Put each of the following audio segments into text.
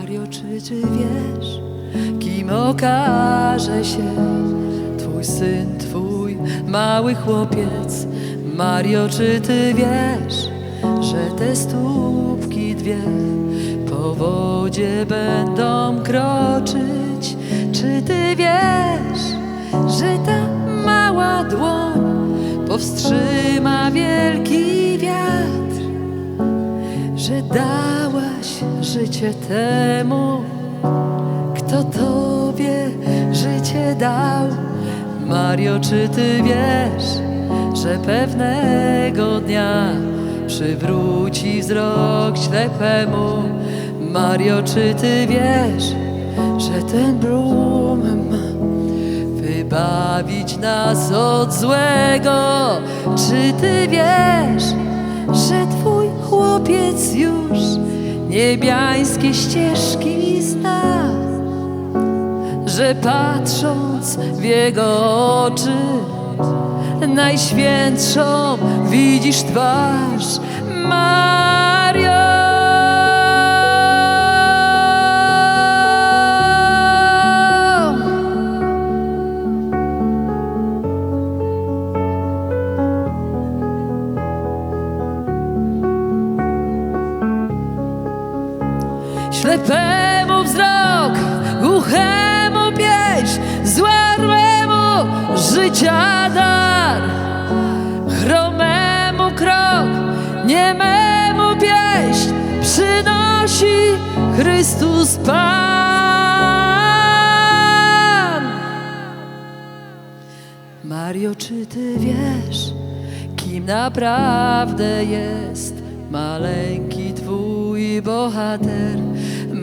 Czy ty wiesz, kim okaże się Twój syn, twój mały chłopiec? Mario, czy ty wiesz, że te stópki dwie Po wodzie będą kroczyć? Czy ty wiesz, że ta mała dłoń Powstrzyma wielki wiatr? Że dałaś życie temu, kto tobie życie dał. Mario, czy ty wiesz, że pewnego dnia przywróci wzrok ślepemu? Mario, czy ty wiesz, że ten brum ma wybawić nas od złego? Czy ty wiesz, że twój chłopiec już niebiańskie ścieżki zna? Że patrząc w jego oczy, najświętszą widzisz twarz Mario. Ślepemu wzrok, głuchemu pieśń, złarłemu życia dar, chromemu krok, niememu pieśń przynosi Chrystus Pan. Mario, czy ty wiesz, kim naprawdę jest maleńki twój bohater?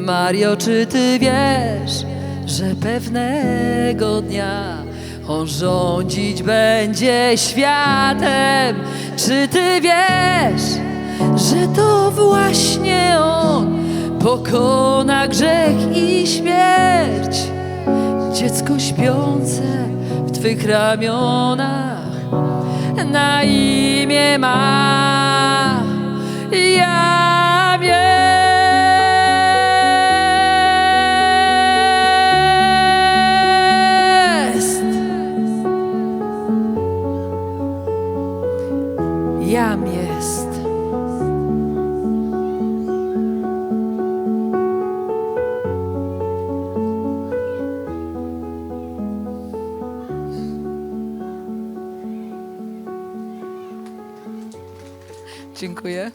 Mario, czy ty wiesz, że pewnego dnia on rządzić będzie światem? Czy ty wiesz, że to właśnie on pokona grzech i śmierć? Dziecko śpiące w Twych ramionach na imię ma Jamie. Jam jest. Dziękuję.